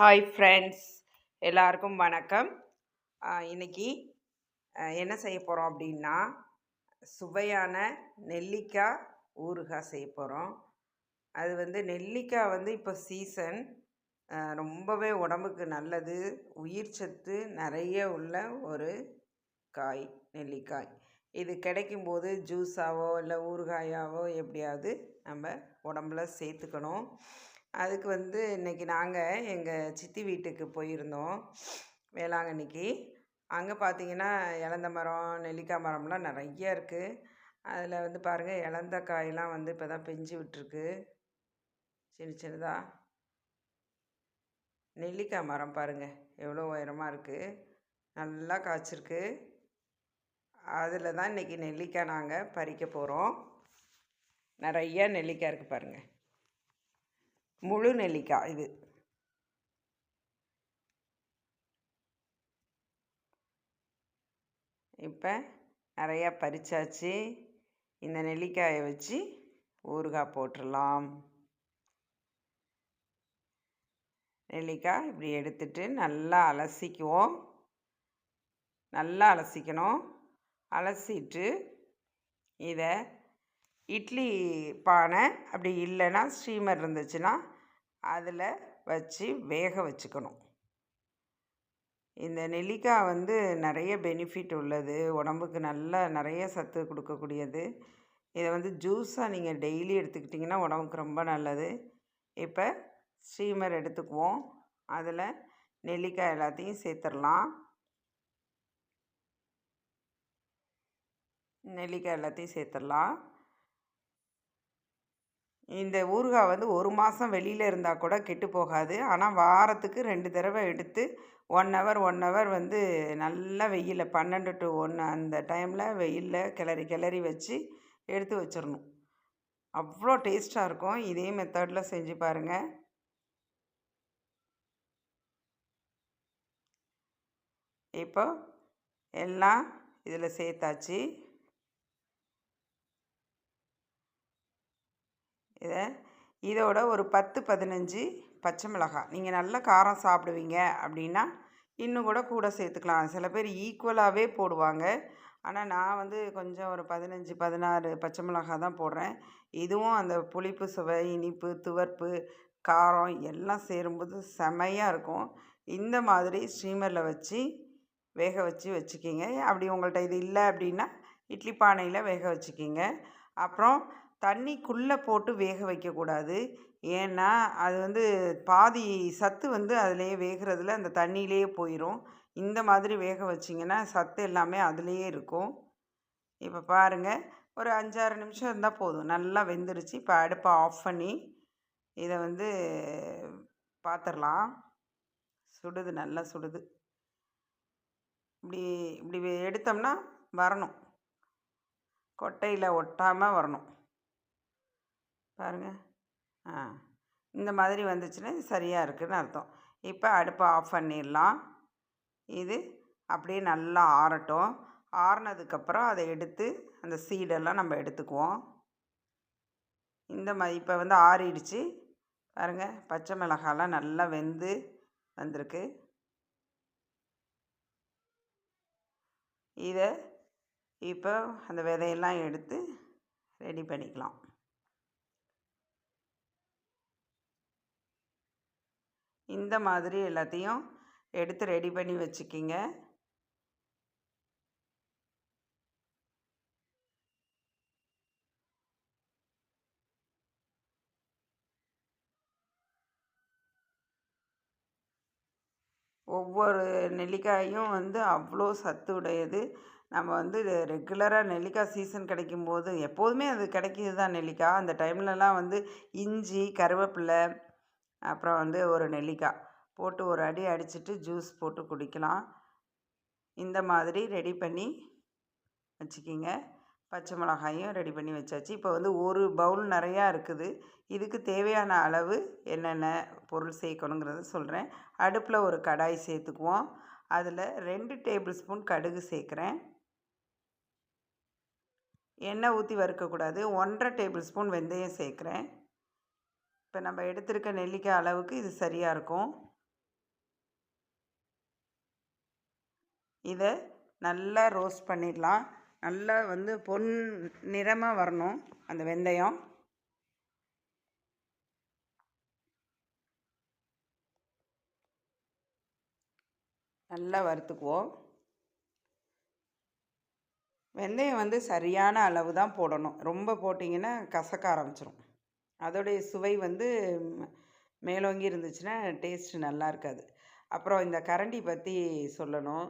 Hi friends எல்லாருக்கும் வணக்கம். இன்னைக்கு என்ன செய்ய போகிறோம் அப்படின்னா சுவையான நெல்லிக்காய் ஊறுகாய் செய்ய போகிறோம் அது வந்து நெல்லிக்காய் வந்து இப்போ சீசன் ரொம்பவே உடம்புக்கு நல்லது. உயிர் சத்து நிறைய உள்ள ஒரு காய் நெல்லிக்காய். இது கிடைக்கும்போது ஜூஸாவோ இல்லை ஊறுகாயாவோ எப்படியாவது நம்ம உடம்புல சேர்த்துக்கணும். அதுக்கு வந்து இன்றைக்கி நாங்கள் எங்கள் சித்தி வீட்டுக்கு போயிருந்தோம் வேளாங்கண்ணிக்கு. அங்கே பார்த்தீங்கன்னா இலந்த மரம் நெல்லிக்காய் மரம்லாம் நிறைய இருக்குது அதில் வந்து பாருங்கள் இலந்த காயெலாம் வந்து இப்போ தான் பிஞ்சு விட்டுருக்கு. சின்ன சின்னதாக நெல்லிக்காய் மரம் பாருங்கள் எவ்வளோ உயரமாக இருக்குது நல்லா காய்ச்சிருக்கு. அதில் தான் இன்றைக்கி நெல்லிக்காய் நாங்கள் பறிக்க போகிறோம் நிறைய நெல்லிக்காய் இருக்குது பாருங்கள் முழு நெல்லிக்காய் இது. இப்போ நிறையா பறிச்சாச்சு. இந்த நெல்லிக்காயை வச்சு ஊறுகாய் போட்டுடலாம் நெல்லிக்காய் இப்படி எடுத்துட்டு நல்லா அலசிக்குவோம். நல்லா அலசிக்கணும். அலசிட்டு இதை இட்லி பானை அப்படி இல்லைன்னா ஸ்டீமர் இருந்துச்சுன்னா அதில் வச்சு வேக வச்சுக்கணும். இந்த நெல்லிக்காய் வந்து நிறைய பெனிஃபிட் உள்ளது. உடம்புக்கு நல்ல நிறைய சத்து கொடுக்கக்கூடியது. இதை வந்து ஜூஸாக நீங்கள் டெய்லி எடுத்துக்கிட்டிங்கன்னா உடம்புக்கு ரொம்ப நல்லது. இப்போ ஸ்டீமர் எடுத்துக்குவோம். அதில் நெல்லிக்காய் எல்லாத்தையும் சேர்த்துடலாம். நெல்லிக்காய் எல்லாத்தையும் சேர்த்துடலாம். இந்த ஊறுகாய் வந்து ஒரு மாதம் வெளியில் இருந்தால் கூட கெட்டு போகாது. ஆனால் வாரத்துக்கு ரெண்டு தடவை எடுத்து ஒன் ஹவர் ஒன் ஹவர் வந்து நல்லா வெயிலில் பன்னெண்டு டு ஒன்று அந்த டைமில் வெயிலில் கிளறி கிளறி வச்சு எடுத்து வச்சிடணும் அவ்வளோ டேஸ்ட்டாக இருக்கும். இதே மெத்தடில் செஞ்சு பாருங்கள் இப்போ எல்லாம் இதில் சேர்த்தாச்சு. இதை இதோட ஒரு பத்து பதினஞ்சு பச்சை மிளகாய். நீங்கள் நல்ல காரம் சாப்பிடுவீங்க அப்படின்னா இன்னும் கூட கூட சேர்த்துக்கலாம். சில பேர் ஈக்குவலாகவே போடுவாங்க. ஆனால் நான் வந்து கொஞ்சம் ஒரு பதினஞ்சு பதினாறு பச்சை மிளகாய் தான் போடுறேன். இதுவும் அந்த புளிப்பு சுவை இனிப்பு துவர்ப்பு காரம் எல்லாம் சேரும்போது செமையாக இருக்கும். இந்த மாதிரி ஸ்டீமரில் வச்சு வேக வச்சு வச்சுக்கிங்க. அப்படி உங்கள்கிட்ட இது இல்லை அப்படின்னா இட்லி பானையில் வேக வச்சுக்கிங்க. அப்புறம் தண்ணிக்குள்ளே போட்டு வேக வைக்கக்கூடாது. ஏன்னா அது வந்து பாதி சத்து வந்து அதிலேயே வேகிறதுல அந்த தண்ணியிலேயே போயிடும் இந்த மாதிரி வேக வச்சிங்கன்னா சத்து எல்லாமே அதுலேயே இருக்கும். இப்போ பாருங்கள் ஒரு அஞ்சாறு நிமிஷம் இருந்தால் போதும். நல்லா வெந்துருச்சு. இப்போ அடுப்பை ஆஃப் பண்ணி இதை வந்து பார்த்துடலாம் சுடுது நல்லா சுடுது. இப்படி இப்படி எடுத்தோம்னா வரணும். கொட்டையில் ஒட்டாமல் வரணும். பாருங்கள் ஆ இந்த மாதிரி வந்துச்சுன்னா இது சரியாக இருக்குதுன்னு அர்த்தம். இப்போ அடுப்பை ஆஃப் பண்ணிடலாம். இது அப்படியே நல்லா ஆறட்டும். ஆறினதுக்கப்புறம் அதை எடுத்து அந்த சீடெல்லாம் நம்ம எடுத்துக்குவோம். இந்த மாதிரி இப்போ வந்து ஆறிடுச்சு. பாருங்கள் பச்சை மிளகாலாம் நல்லா வெந்து வந்திருக்கு. இதை இப்போ அந்த விதையெல்லாம் எடுத்து ரெடி பண்ணிக்கலாம். இந்த மாதிரி எல்லாத்தையும் எடுத்து ரெடி பண்ணி வச்சுக்கிங்க. ஒவ்வொரு நெல்லிக்காயும் வந்து அவ்வளோ சத்து உடையது. நம்ம வந்து ரெகுலராக நெல்லிக்காய் சீசன் கிடைக்கும்போது எப்போதுமே அது கிடைக்கிது தான் நெல்லிக்காய். அந்த டைம்லலாம் வந்து இஞ்சி கருவேப்பிலை அப்புறம் வந்து ஒரு நெல்லிக்காய் போட்டு ஒரு அடி அடிச்சுட்டு ஜூஸ் போட்டு குடிக்கலாம். இந்த மாதிரி ரெடி பண்ணி வச்சுக்கிங்க. பச்சை மிளகாயும் ரெடி பண்ணி வச்சாச்சு. இப்போ வந்து ஒரு பவுல் நிறையா இருக்குது. இதுக்கு தேவையான அளவு என்னென்ன பொருள் சேர்க்கணுங்கிறத சொல்கிறேன் அடுப்பில் ஒரு கடாய் சேர்த்துக்குவோம். அதில் ரெண்டு டேபிள் ஸ்பூன் கடுகு சேர்க்குறேன். எண்ணெய் ஊற்றி வறுக்கக்கூடாது. ஒன்றரை டேபிள் ஸ்பூன் வெந்தயம் சேர்க்குறேன். இப்போ நம்ம எடுத்திருக்க நெல்லிக்காய் அளவுக்கு இது சரியாக இருக்கும். இதை நல்லா ரோஸ்ட் பண்ணிடலாம். நல்லா வந்து பொன் நிறமாக வரணும் அந்த வெந்தயம். நல்லா வறுத்துக்குவோம். வெந்தயம் வந்து சரியான அளவு தான் போடணும். ரொம்ப போட்டிங்கன்னா கசக்க ஆரம்பிச்சிடும் அதோடைய சுவை வந்து மேலோங்கி இருந்துச்சுன்னா டேஸ்ட்டு நல்லா இருக்காது. அப்புறம் இந்த கரண்டி பற்றி சொல்லணும்.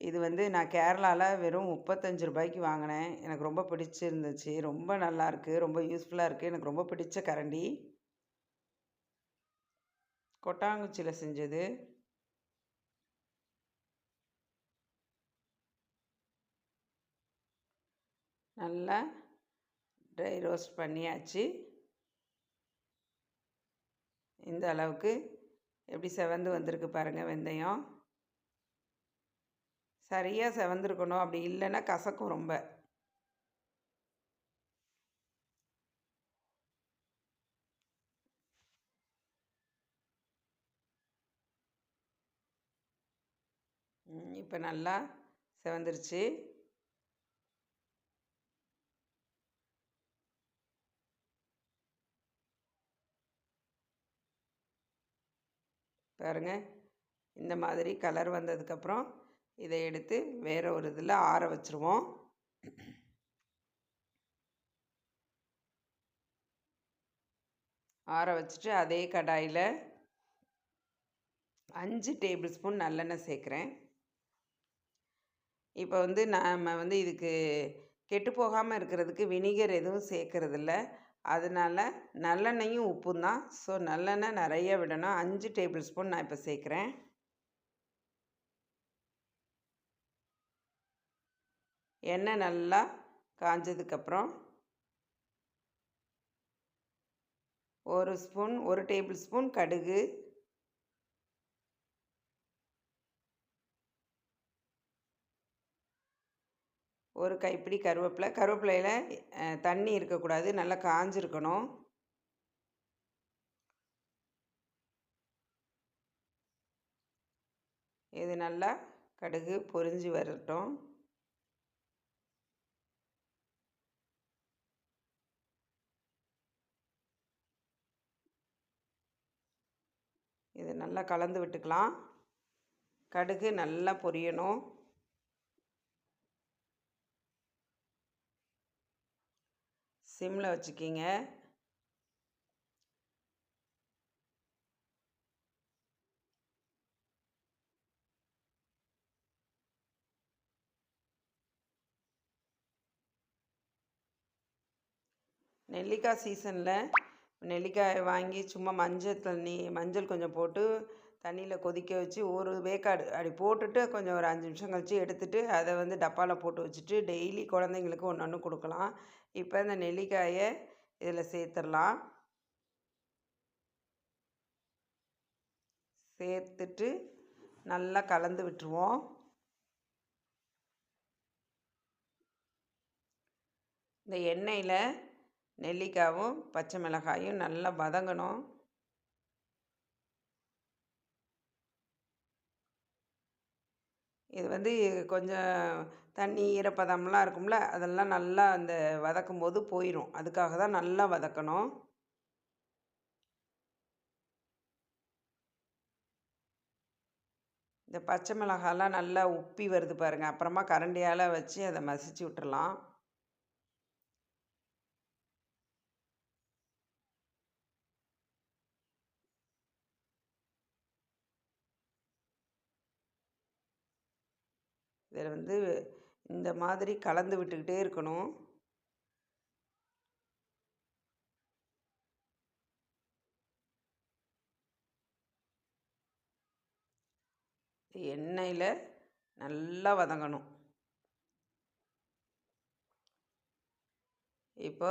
இது வந்து நான் கேரளாவில் வெறும் முப்பத்தஞ்சு ரூபாய்க்கு வாங்கினேன். எனக்கு ரொம்ப பிடிச்சிருந்துச்சு. ரொம்ப நல்லாயிருக்கு ரொம்ப யூஸ்ஃபுல்லாக இருக்குது எனக்கு ரொம்ப பிடிச்ச கரண்டி. கொட்டாங்குச்சியில் செஞ்சது. நல்லா ட்ரை ரோஸ்ட் பண்ணியாச்சு. இந்த அளவுக்கு எப்படி செவந்து வந்திருக்கு பாருங்கள் வெந்தயம். சரியாக செவந்திருக்கணும். அப்படி இல்லைன்னா கசக்கும் ரொம்ப. இப்போ நல்லா செவந்துருச்சு. பாருங்கள் இந்த மாதிரி கலர் வந்ததுக்கப்புறம் இதை எடுத்து வேறு ஒரு இதில் ஆற வச்சுருவோம். ஆற வச்சுட்டு அதே கடாயில் அஞ்சு டேபிள் ஸ்பூன் நல்லெண்ணெய் சேர்க்குறேன். இப்போ வந்து நாம் வந்து இதுக்கு கெட்டு போகாமல் இருக்கிறதுக்கு வினிகர் எதுவும் சேர்க்கறதில்ல. அதனால் நல்லெண்ணெயும் உப்பும் தான். ஸோ நல்லெண்ணெய் நிறைய விடணும். அஞ்சு டேபிள் ஸ்பூன் நான் இப்போ சேர்க்குறேன். எண்ணெய் நல்லா காஞ்சதுக்கப்புறம் ஒரு ஸ்பூன் ஒரு டேபிள் ஸ்பூன் கடுகு. ஒரு கைப்பிடி கருவேப்பிலை. கருவேப்பிலையில் தண்ணி இருக்கக்கூடாது. நல்லா காஞ்சிருக்கணும். இது நல்லா கடுகு பொரிஞ்சு வரட்டும். இது நல்லா கலந்து விட்டுக்கலாம். கடுகு நல்லா பொரியணும். சிம்மில் வச்சுக்கிங்க. நெல்லிக்காய் சீசனில் நெல்லிக்காய் வாங்கி சும்மா மஞ்சள் தண்ணி மஞ்சள் கொஞ்சம் போட்டு தண்ணியில் கொதிக்க வச்சு ஒரு வேக்காடு அப்படி போட்டுட்டு கொஞ்சம் ஒரு அஞ்சு நிமிஷம் கழித்து எடுத்துட்டு அதை வந்து டப்பாவில் போட்டு வச்சுட்டு டெய்லி குழந்தைங்களுக்கு ஒன்று ஒன்று கொடுக்கலாம். இப்போ இந்த நெல்லிக்காயை இதில் சேர்த்துடலாம். சேர்த்துட்டு நல்லா கலந்து விட்டுருவோம். இந்த எண்ணெயில் நெல்லிக்காயும் பச்சை மிளகாயும் நல்லா வதங்கணும். இது வந்து கொஞ்சம் தண்ணி ஈரப்பதம்லாம் இருக்கும்ல அதெல்லாம் நல்லா அந்த வதக்கும் போது போயிடும் அதுக்காக தான் நல்லா வதக்கணும். இந்த பச்சை மிளகாலாம் நல்லா உப்பி வருது பாருங்கள் அப்புறமா கரண்டியால் வச்சு அதை மசிச்சு விட்டுறலாம். இதில் வந்து இந்த மாதிரி கலந்து விட்டுக்கிட்டே இருக்கணும். எண்ணெயில் நல்லா வதங்கணும். இப்போ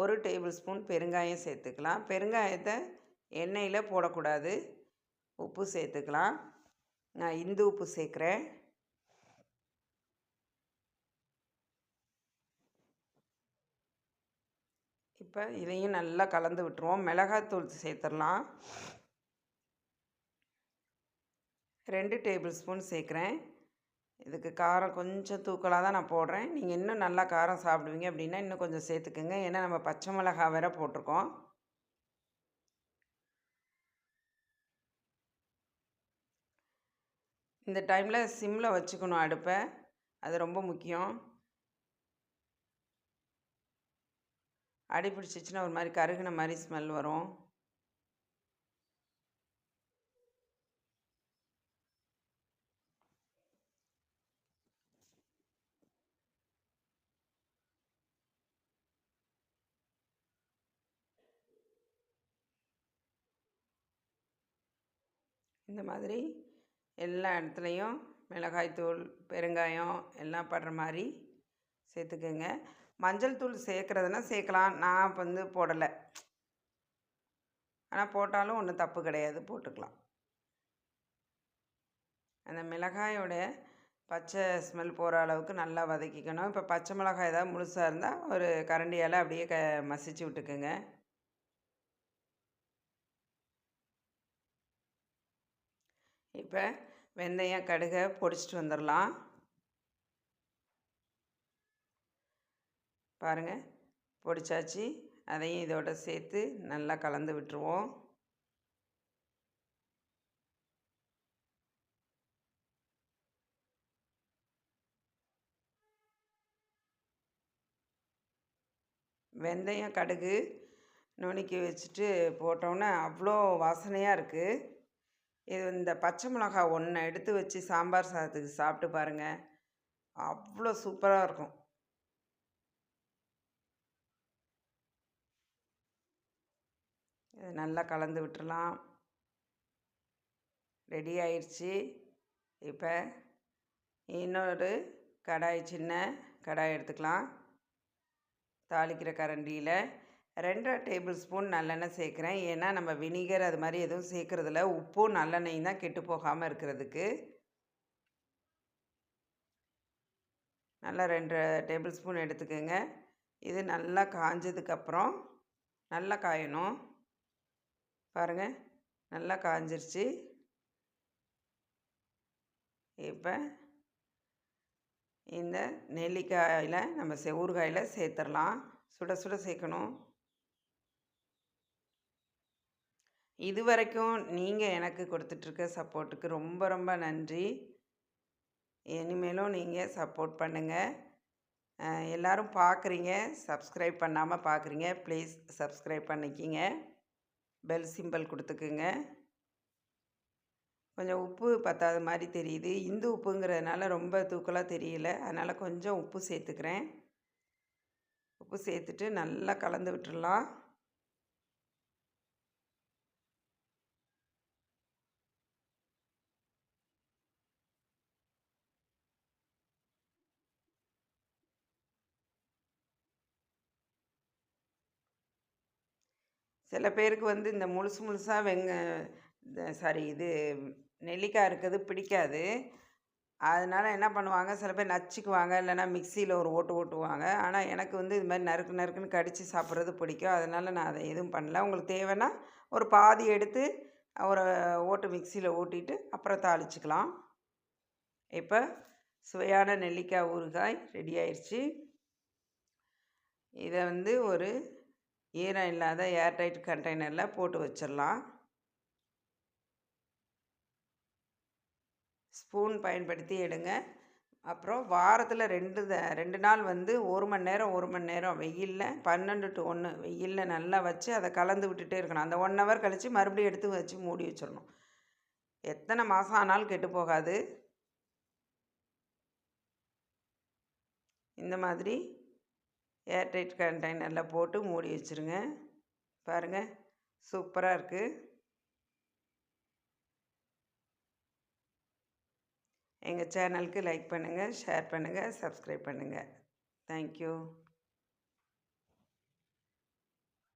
ஒரு டேபிள் ஸ்பூன் பெருங்காயம் சேர்த்துக்கலாம். பெருங்காயத்தை எண்ணெயில் போடக்கூடாது. உப்பு சேர்த்துக்கலாம். நான் இந்து உப்பு சேர்க்குறேன். இப்போ இதையும் நல்லா கலந்து விட்டுருவோம். மிளகாத்தூள் சேர்த்துடலாம். ரெண்டு டேபிள் ஸ்பூன் சேர்க்குறேன். இதுக்கு காரம் கொஞ்சம் தூக்கலாக தான் நான் போடுறேன். நீங்கள் இன்னும் நல்லா காரம் சாப்பிடுவீங்க அப்படின்னா இன்னும் கொஞ்சம் சேர்த்துக்குங்க. ஏன்னா நம்ம பச்சை மிளகா வேற போட்டிருக்கோம். இந்த டைமில் சிம்மில் வச்சுக்கணும் அடுப்பை. அது ரொம்ப முக்கியம். அடி பிடிச்சிச்சின்னா ஒரு மாதிரி கருகின மாதிரி ஸ்மெல் வரும். இந்த மாதிரி எல்லா இடத்துலையும் மிளகாய்த்தூள் பெருங்காயம் எல்லாம் படுற மாதிரி சேர்த்துக்குங்க. மஞ்சள் தூள் சேர்க்குறதுனா சேர்க்கலாம். நான் இப்போ வந்து போடலை. ஆனால் போட்டாலும் ஒன்றும் தப்பு கிடையாது. போட்டுக்கலாம். அந்த மிளகாயோட பச்சை ஸ்மெல் போகிற அளவுக்கு நல்லா வதக்கிக்கணும். இப்போ பச்சை மிளகாய் ஏதாவது முழுசாக இருந்தால் ஒரு கரண்டியால் அப்படியே க மசிச்சு விட்டுக்குங்க. இப்போ வெந்தயம் கடுகை பொடிச்சிட்டு வந்துடலாம் பாருங்கள் பொடிச்சாச்சு. அதையும் இதோட சேர்த்து நல்லா கலந்து விட்டுருவோம். வெந்தயம் கடுகு நுணுக்கி வச்சுட்டு போட்டோன்னே அவ்வளோ வாசனையாக இருக்குது இது இந்த பச்சை மிளகா ஒன்று எடுத்து வச்சு சாம்பார் சாதத்துக்கு சாப்பிட்டு பாருங்கள் அவ்வளோ சூப்பராக இருக்கும். இதை நல்லா கலந்து விட்டுறலாம். ரெடி ஆயிடுச்சு இப்போ இன்னொரு கடாய் சின்ன கடாய் எடுத்துக்கலாம். தாளிக்கிற கரண்டியில் ரெண்டரை டேபிள் ஸ்பூன் நல்லெண்ணெய் சேர்க்குறேன். ஏன்னா நம்ம வினிகர் அது மாதிரி எதுவும் சேர்க்குறதில்ல. உப்பும் நல்லெண்ணெயும் தான் கெட்டு போகாமல் இருக்கிறதுக்கு. நல்லா ரெண்டு டேபிள் ஸ்பூன் எடுத்துக்கோங்க. இது நல்லா காஞ்சதுக்கப்புறம் நல்லா காயணும். பாருங்கள் நல்லா காஞ்சிருச்சு. இப்போ இந்த நெல்லிக்காயில் நம்ம செ சேர்த்துடலாம். சுட சுட சேர்க்கணும். இது வரைக்கும் நீங்கள் எனக்கு கொடுத்துட்ருக்க சப்போர்ட்டுக்கு ரொம்ப ரொம்ப நன்றி. இனிமேலும் நீங்கள் சப்போர்ட் பண்ணுங்கள் எல்லோரும் பார்க்குறீங்க சப்ஸ்கிரைப் பண்ணாமல் பார்க்குறீங்க ப்ளீஸ் சப்ஸ்கிரைப் பண்ணிக்கிங்க. பெல் சிம்பிள் கொடுத்துக்குங்க. கொஞ்சம் உப்பு பத்தாத மாதிரி தெரியுது. இந்து உப்புங்கிறதுனால ரொம்ப தூக்கலாக தெரியல. அதனால் கொஞ்சம் உப்பு சேர்த்துக்கிறேன். உப்பு சேர்த்துட்டு நல்லா கலந்து விட்டுடலாம் சில பேருக்கு வந்து இந்த முழுசு முழுசாக வெங்க சாரி இது நெல்லிக்காய் இருக்கிறது பிடிக்காது. அதனால் என்ன பண்ணுவாங்க சில பேர் நச்சுக்குவாங்க இல்லைன்னா மிக்சியில் ஒரு ஓட்டு ஓட்டுவாங்க. ஆனால் எனக்கு வந்து இது மாதிரி நறுக்கு நறுக்குன்னு கடித்து சாப்பிட்றது பிடிக்கும். அதனால் நான் அதை எதுவும் பண்ணல. உங்களுக்கு தேவைன்னா ஒரு பாதி எடுத்து ஒரு ஓட்டு மிக்சியில் ஓட்டிட்டு அப்புறம் தாளிச்சிக்கலாம். இப்போ சுவையான நெல்லிக்காய் ஊறுகாய் ரெடி ஆயிடுச்சு இதை வந்து ஒரு ஈரம் இல்லாத ஏர்டைட் கண்டெய்னரில் போட்டு வச்சிடலாம் ஸ்பூன் பயன்படுத்தி எடுங்க. அப்புறம் வாரத்தில் ரெண்டு ரெண்டு நாள் வந்து ஒரு மணி நேரம் ஒரு மணி நேரம் வெயிலில் பன்னெண்டு டு ஒன்று வெயிலில் நல்லா வச்சு அதை கலந்து விட்டுட்டே இருக்கணும். அந்த ஒன் ஹவர் கழித்து மறுபடியும் எடுத்து வச்சு மூடி வச்சிடணும் எத்தனை மாதம் ஆனாலும் கெட்டு போகாது. இந்த மாதிரி ஏர்டைட் கண்டெய்னரில் போட்டு மூடி வச்சுருங்க. பாருங்கள் சூப்பராக இருக்குது எங்கள் சேனலுக்கு லைக் பண்ணுங்கள் ஷேர் பண்ணுங்கள் சப்ஸ்கிரைப் பண்ணுங்கள் தேங்க்யூ.